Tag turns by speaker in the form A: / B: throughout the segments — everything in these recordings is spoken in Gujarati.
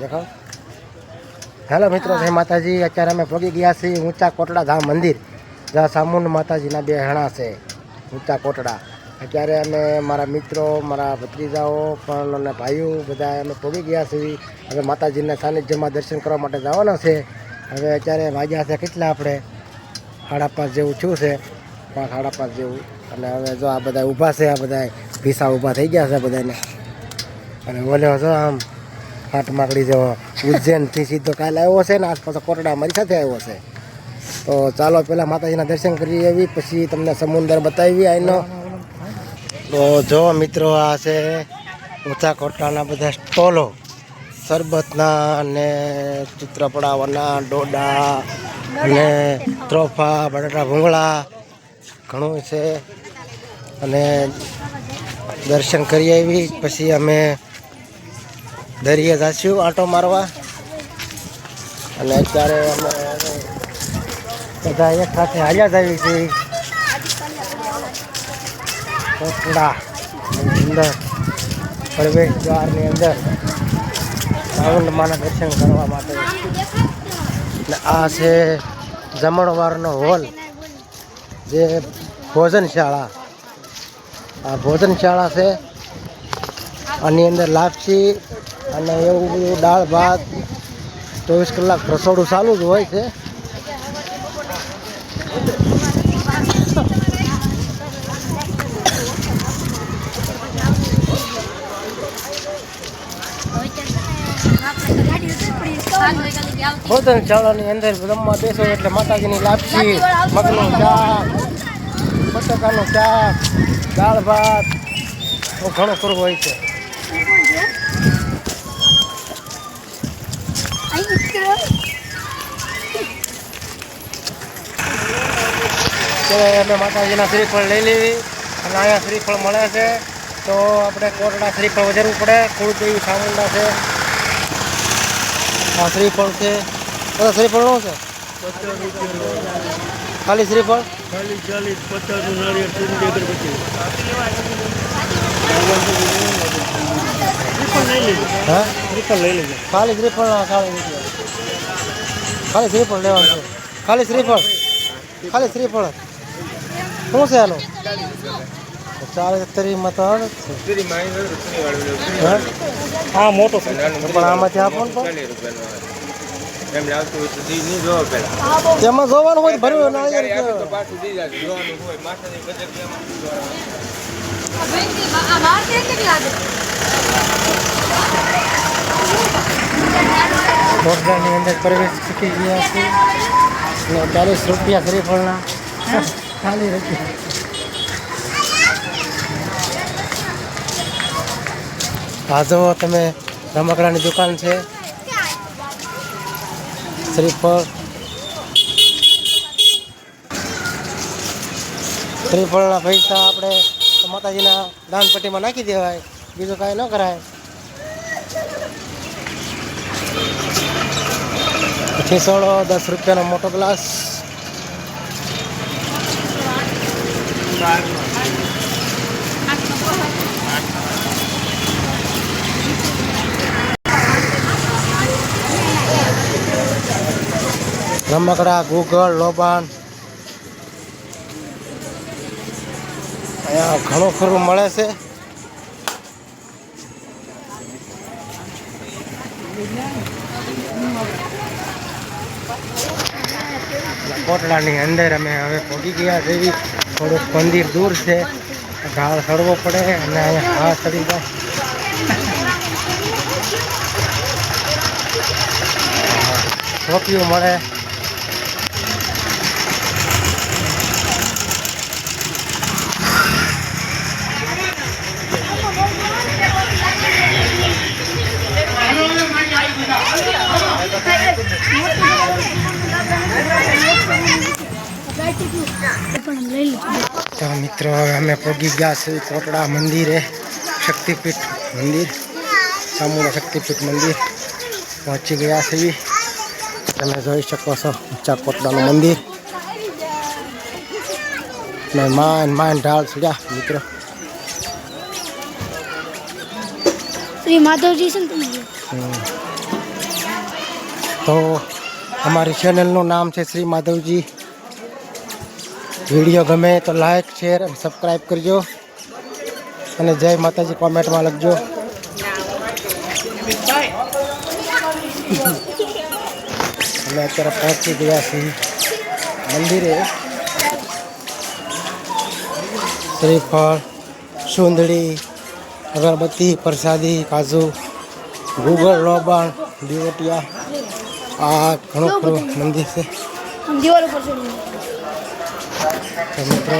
A: દેખાવ. હેલો મિત્રો, જય માતાજી. અત્યારે અમે પહોંચી ગયા છીએ ઊંચા કોટડા ધામ મંદિર, જ્યાં સામુંડ માતાજીના બે હણા છે, ઊંચા કોટડા. અત્યારે અમે મારા મિત્રો, મારા ભત્રીજાઓ, પણ અને ભાઈઓ બધા અમે પહોંચી ગયા છીએ. હવે માતાજીના સાનિધ્યમાં દર્શન કરવા માટે જવાના છે. હવે અત્યારે વાગ્યા છે કેટલા આપણે? સાડા પાંચ જેવું થયું છે. પાંચ, સાડા પાંચ જેવું. અને હવે જો આ બધા ઊભા છે, આ બધા ભીસા ઊભા થઈ ગયા છે બધાને. અને બોલ્યો જો આમ હાટ માગડી જેવો ઉજ્જૈનથી સીધો કાલે આવ્યો છે ને આસપાસ કોટડા મારી સાથે આવ્યો છે. તો ચાલો પહેલાં માતાજીના દર્શન કરી આવી પછી તમને સમુદર બતાવી આઈનો. તો જો મિત્રો આ છે ઊંચા કોટડાના બધા સ્ટોલો. શરબતના અને ચિત્રપડાવાના ડોડા અને ત્રોફા, બટાટા ભૂંગળા, ઘણું છે. અને દર્શન કરી આવી પછી અમે દરિયે જઈશું આંટો મારવા. અને અત્યારે અમે બધા એક સાથે હાલ્યા જ છીએ. કોટડા અંદર, પ્રવેશ દ્વારની અંદર રાવણમાના દર્શન કરવા માટે. આ છે જમણવારનો હોલ, જે ભોજનશાળા. આ ભોજનશાળા છે. આની અંદર લાપસી અને એવું બધું દાળ, ભાત, ચોવીસ કલાક રસોડું ચાલુ જ હોય છે. ભોજનશાળાની અંદર રમવા બેસો એટલે માતાજીની લાપસી, મગનું શાક, બટાકાનું શાક, દાળ, ભાત ઘણું ખરું હોય છે. ત્યારે અમે માતાજીના શ્રીફળ લઈ લેવી અને અહીંયા શ્રીફળ મળે છે. તો આપણે કોરડા શ્રીફળ વધારવું પડે. કુળદેવી સામુંડા છે. આ શ્રીફળ છે. બધા શ્રીફળ શું છે? ખાલી શ્રીફળ?
B: ચાલીસ ચાલીસ પચાસ શ્રીફળ લઈ લેજો.
A: હા?
B: શ્રીફળ લઈ લેજો.
A: ખાલી શ્રીફળ ના ખાલી. ખાલી શ્રીફળ લેવાનું છે. ખાલી શ્રીફળ. ખાલી શ્રીફળ શું છે આનું ચાલીસ તરીમાં તો આવે જ છે હા?
B: હા મોટો
A: પણ આમાંથી આપો ને પણ.
C: એમને આવતું હોય તો દી નહીં જોવો પેલા
A: તેમાં જોવાનું હોય તો ભર્યું ના યાર
C: તો
A: કે-
C: પાછું દી જાય જોવાનું હોય માથાની બજેટ એમાં
A: બોર્ડરની અંદર પ્રવેશ શીખી ગયા છે અને ચાલીસ રૂપિયા શ્રીફળના ખાલી રૂપિયા હા જો તમે રમકડાની દુકાન છે. શ્રીફળ શ્રીફળના પૈસા આપણે માતાજીના દાનપટ્ટીમાં નાખી દેવાય. બીજું કાંઈ ન કરાય. પછી સોળો દસ રૂપિયાનો મોટો ગ્લાસ. રમકડા ગુગળ લોબાન. અહીંયા ઘણું ખરું મળે છે. કોટડાની અંદર અમે હવે પહોંચી ગયા જેવી થોડુંક મંદિર દૂર છે. ઢાળ ચડવો પડે અને અહીંયા ઘાસ ચડી જાય. ટોપિયું મળે. તો મિત્રો હવે અમે પહોંચી ગયા છીએ કોટડા મંદિરે શક્તિપીઠ મંદિર સામુના શક્તિપીઠ મંદિર. પહોંચી ગયા છીએ. તમે જોઈ શકો છો ઊંચા કોટડાનું મંદિર. ને માન માન ઢાળ ચડ્યા મિત્રો.
D: શ્રી માધવજી છે ને તમે?
A: હમ. તો અમારી ચેનલનું નામ છે શ્રી માધવજી. વીડિયો ગમે તો લાઈક, શેર અને સબસ્ક્રાઈબ કરજો. અને જય માતાજી, કોમેન્ટમાં લખજો. અમે અત્યારે પહોંચી ગયા છીએ મંદિરે. શ્રીફળ સુંદડી અગરબત્તી, પ્રસાદી, કાજુ ગુગળ લોબાણ, દિવટિયા. આ ઘણું ખરું મંદિર છે. તો મિત્રો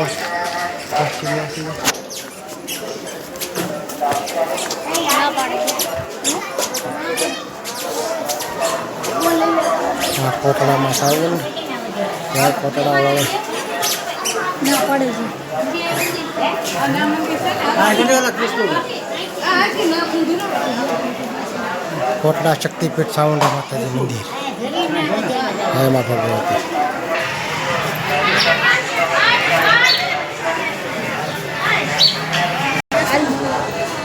A: કોટડામાં સારું જય કોટડા વાળો
D: ના પાડે
A: કોટડા શક્તિપીઠ સાઉન્ડ માતાજી મંદિર હે મા ભગવતી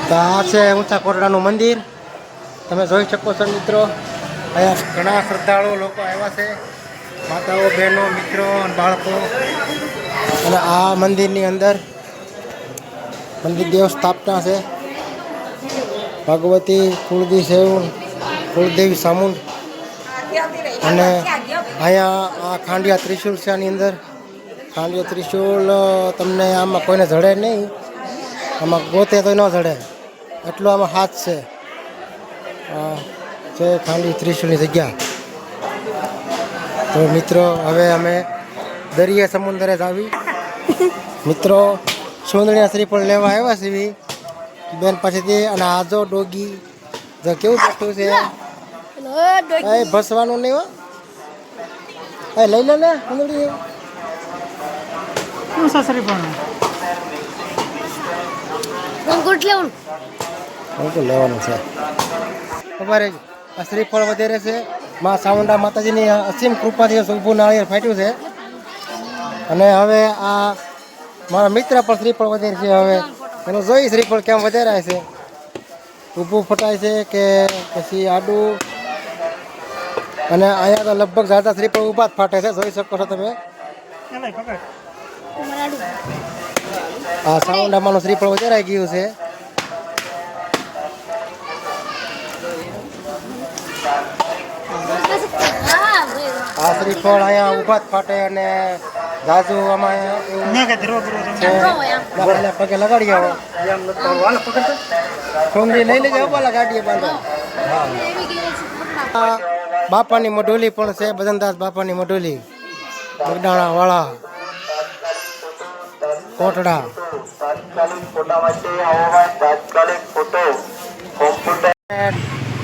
A: તો આ છે ઊંચા કોરડાનું મંદિર. તમે જોઈ શકો છો મિત્રો, અહીંયા ઘણા શ્રદ્ધાળુ લોકો આવ્યા છે. માતાઓ, બહેનો, મિત્રો અને બાળકો. અને આ મંદિરની અંદર મંદિર દેવ સ્થાપના છે. ભગવતી કુળદી સેવું, કુળદેવી સામુંડ. અને અહીંયા આ ખાંડિયા ત્રિશુલ છે આની અંદર. ખાંડિયા ત્રિશુલ તમને આમાં કોઈને જડે નહીં. આમાં ગોતે તો ન જડે. એટલો આમાં હાથ છે. છે ખાંડી ત્રીસની જગ્યા. તો મિત્રો હવે અમે દરિયા સમુદ્રે જ આવી. મિત્રો સુંદરીના શ્રીફળ લેવા આવ્યા છીએ. બેન પાસેથી અને આજો ડોગી તો કેવું બેઠું છે? એ ભસવાનું નહીં હો. એ લઈ લે ને સુંદરી
D: શું સસરી
A: હું તો લેવાનું. છે. ખબર છે. આ શ્રીફળ વધારે છે. માં સામુંડા માતાજીની અસીમ કૃપાથી ઊભું નાળિયેર ફાટ્યું છે. અને હવે આ મારા મિત્ર પણ શ્રીફળ વધારે છે હવે. એનું જોઈ શ્રીફળ કેમ વધારાય છે. ઊભું ફટાય છે કે પછી આડું. અને અહીંયા તો લગભગ ઝાઝા શ્રીફળ ઊભા જ ફાટે છે. જોઈ શકો છો તમે. આ સાઉન્ડામાંનું શ્રીફળ વધારાઈ ગયું છે. આ શ્રીફળ અહીંયા ઊભા જ ફાટે અને જાજુ આમાં એવું પગે લગાડી આવો. ડુંગળી લઈ લેજો બોલા ગાડીએ બાંધો. બાપાની મઢોલી પણ છે બદનદાસ બાપાની મઢોલી. બગડાણા વાળા. કોટડા.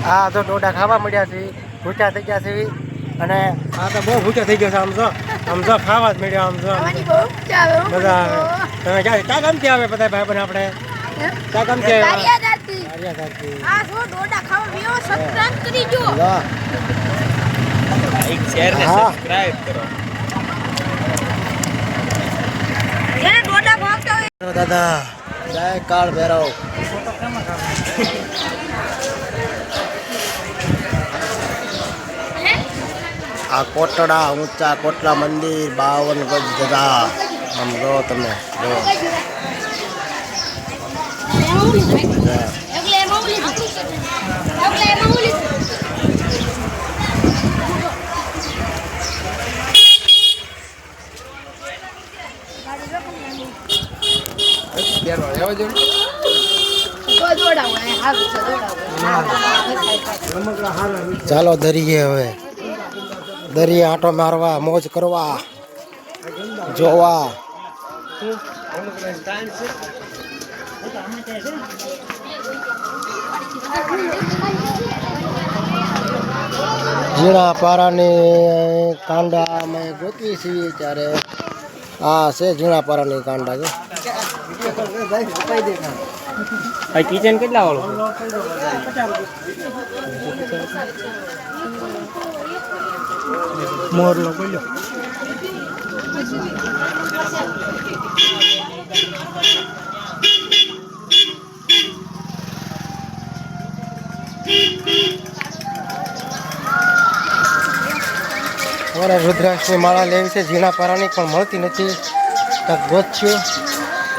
A: આ તો ડોડા ખાવા મળ્યા છે ભૂખ્યા થઈ ગયા છે. અને આ તો બહુ ભૂખ્યા થઈ ગયા છે આમ જો. આમ જો ખાવા જ મળ્યા આમ જો.
D: હો.
A: બધા. તમે ક્યાં ક્યાં ગામથી આવે બધા ભાઈ બહેન આપણે? ક્યાં ગામથી આવે.
C: લાઈક શેર ને. સબસ્ક્રાઇબ કરો
D: જેને ડોડા હોય
A: દાદા જય કાળ ભૈરવ. આ કોટડા ઊંચા કોટડા મંદિર બાવન ગજ જગા આમ જો તમે, જો.
D: એટલે
A: ચાલો દરિયે હવે. દરિયે આંટો મારવા, મોજ કરવા, જોવા. ઝીણા પારાની કાંડા અમે ગોતીએ છીએ ત્યારે. આ છે ઝીણા પારાની કાંડા જો
B: આ કિચન કેટલા વાળો મોરલો બોલ્યો
A: મારે રુદ્રાક્ષની માળા લેવી છે. ઝીણા પારાની પણ મળતી નથી. કાંઈક ગોચ્યું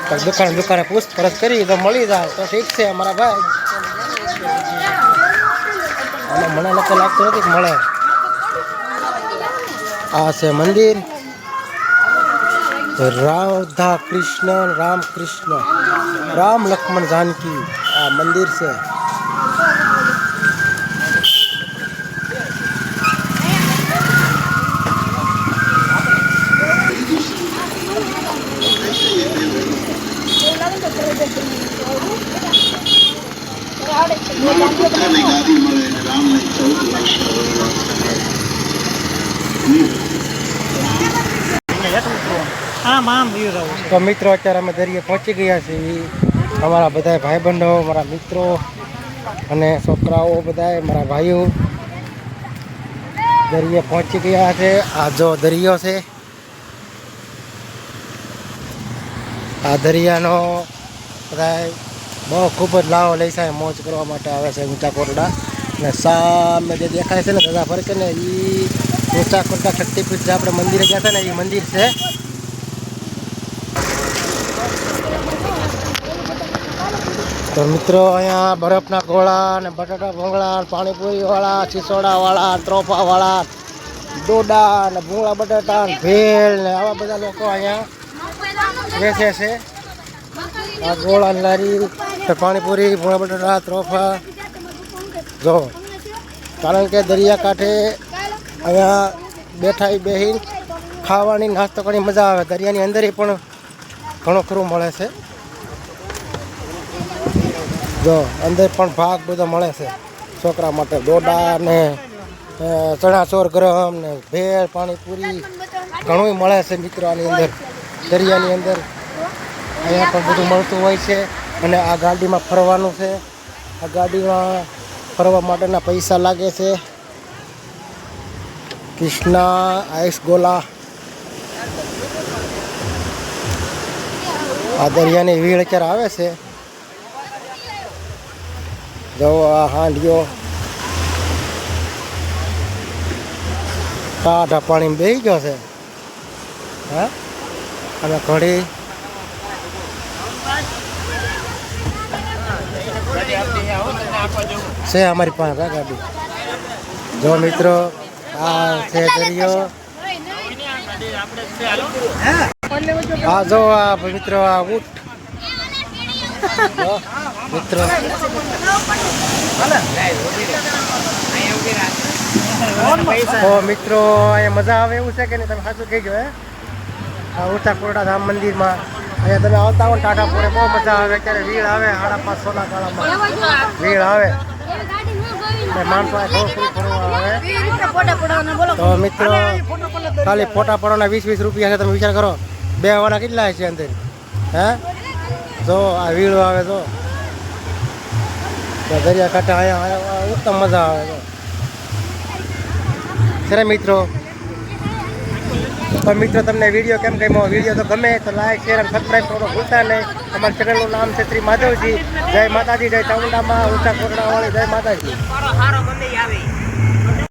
A: કાંઈક દુકાને દુકાને પૂછપરછ કરી તો મળી જાય. તો ઠીક છે મારા ભાઈ. અને મને લોકો લાગતું નથી કે મળે. આ છે મંદિર. રાધા કૃષ્ણ, રામ કૃષ્ણ. રામ લક્ષ્મણ જાનકી. આ મંદિર છે. તો મિત્રો, અત્યારે અમે દરિયે પહોંચી ગયા છીએ. અમારા બધા ભાઈબંધો મારા મિત્રો અને છોકરાઓ બધા મારા ભાઈઓ દરિયે પહોંચી ગયા છે. આ જો દરિયો છે. આ દરિયાનો બધા બહુ ખૂબ જ લાવો લે છે, મોજ કરવા માટે આવે છે ઊંચા કોરડા. અને સામે જે દેખાય છે ને દાદા ફરકે ને એ ઊંચા કોરડા શક્તિપીઠ જે આપણે મંદિરે ગયા હતા ને એ મંદિર છે. તો મિત્રો, અહીંયા બરફના ગોળા ને બટાટા ભૂંગળા પાણીપુરી વાળા ત્રોફાવાળા વાળા ત્રોફા વાળા ડોડા ને ભૂંગળા બટાટા ભેળ ને આવા બધા લોકો અહીંયા વેચે છે. આ ગોળા લારી પાણીપુરી, ભૂણા બટાટા, ત્રોફા. જો, કારણ કે દરિયાકાંઠે અહીંયા બેઠા બેહીને ખાવાની, નાસ્તો કરવાની મજા આવે. દરિયાની અંદર પણ ઘણું ખરું મળે છે. જો, અંદર પણ ભાગ બધો મળે છે છોકરા માટે. દોડા ને ચણાચોર ગરમ ને ભેળ, પાણીપુરી ઘણું મળે છે મિત્રો આની અંદર. દરિયાની અંદર અહીંયા પણ બધું મળતું હોય છે. અને આ ગાડીમાં ફરવાનું છે. આ ગાડીમાં ફરવા માટેના પૈસા લાગે છે. કૃષ્ણા આઈસ ગોલા, આ દરિયાની વીળ અત્યારે આવે છે. જો આ હાંડિયો ટાઢા પાણીમાં બેસી ગયો છે. હા? અને ઘડી છે અમારી પાસે ગાડી. જો મિત્રો, આ છે દરિયો. હા, જો આ મિત્રો, આ ઊંટ. મિત્રો. તો મિત્રો મજા આવે એવું છે કે નહીં? તમે સાચું કહેજો, હે? આ ઊંચા કોરડા ધામ મંદિરમાં અહીંયા તમે આવતા હો ટાટા ટાટાપુરે બહુ મજા આવે. અત્યારે વીળ આવે સાડા પાંચ સોના કાળામાં વીળ આવે. માણસો આવે. તો મિત્રો ખાલી ફોટા પડવાના વીસ વીસ રૂપિયા છે. તમે વિચાર કરો બે વાળા કેટલા છે અંદર? હે? જો આ વીળો આવે તો તો દરિયા કાંઠે અહીંયા ઉત્તમ મજા આવે સરે મિત્રો? તો મિત્રો, તમને વીડિયો કેમ ગમ્યો? વીડિયો તો ગમે તો લાઈક શેર અને સબસ્ક્રાઈબ કરવાનું ભૂલતા નહીં. અમારા ચેનલનું નામ છે શ્રી માધવજી. જય માતાજી, જય ચામુંડામાં ઊંચા કોટડાવાળી, જય માતાજી.